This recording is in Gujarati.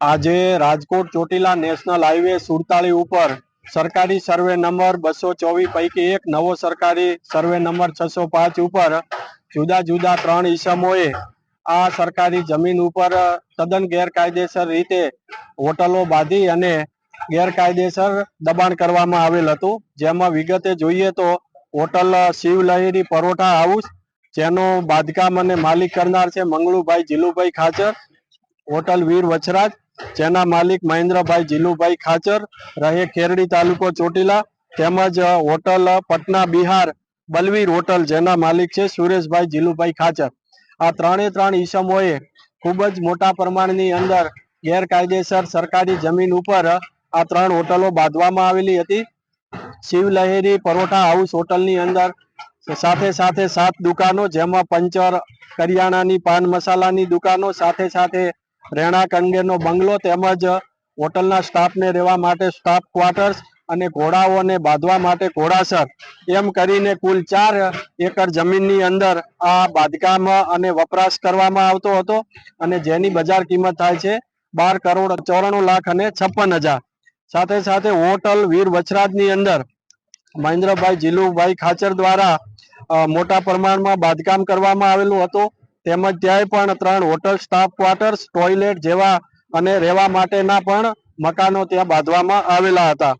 આજે રાજકોટ ચોટીલા નેશનલ હાઈવે સુડતાળી ઉપર સરકારી સર્વે નંબર બસો ચોવીસ પૈકી એક નવો સરકારી સર્વે નંબર છસો પાંચ ઉપર જુદા જુદા ત્રણ ઈસમોએ આ સરકારી જમીન ઉપર તદ્દન ગેરકાયદેસર રીતે હોટલો બાંધી અને ગેરકાયદેસર દબાણ કરવામાં આવેલ હતું. જેમાં વિગતે જોઈએ તો હોટલ શિવ લહેરી પરોઠા હાઉસ, જેનો બાંધકામ અને માલિક કરનાર છે મંગળુભાઈ જીલુભાઈ ખાચર હોટલ વીર વચરાજ જેના માલિક મહેન્દ્રભાઈ જીલુભાઈ ખાચર, રહે ખેરડી તાલુકો ચોટીલા, તેમજ હોટલ પટના બિહાર બલવીર હોટલ, જેના માલિક છે સુરેશભાઈ જીલુભાઈ ખાચર. આ ત્રણે ત્રણ ઈસમોએ ખૂબ જ મોટા પ્રમાણની અંદર ગેરકાયદેસર સરકારી જમીન ઉપર આ ત્રણ હોટલો બાંધવામાં આવેલી હતી. શિવલહેરી પરોઠા હાઉસ હોટલની અંદર સાથે સાથે સાત દુકાનો, જેમાં પંચર, કરિયાણાની પાન મસાલાની દુકાનો સાથે સાથે રહેણાંક અંગેનો બંગલો તેમજ હોટલના સ્ટાફને રહેવા માટે સ્ટાફ ક્વાર્ટર્સ અને ઘોડાઓને બાંધવા માટે ઘોડાસર. એમ કરીને કુલ ચાર એકર જમીનની અંદર આ બાંધકામ અને વપરાશ કરવામાં આવતો હતો અને જેની બજાર કિંમત થાય છે બાર કરોડ ચોરાણું લાખ અને છપ્પન હજાર. સાથે સાથે હોટલ વીર વચરાજની અંદર મહેન્દ્રભાઈ જીલુભાઈ ખાચર દ્વારા મોટા પ્રમાણમાં બાંધકામ કરવામાં આવેલું હતું. તેમજ ત્યાંય પણ ત્રણ હોટલ, સ્ટાફ ક્વાર્ટર્સ, ટોયલેટ જેવા અને રહેવા માટેના પણ મકાનો ત્યાં બાંધવામાં આવેલા હતા.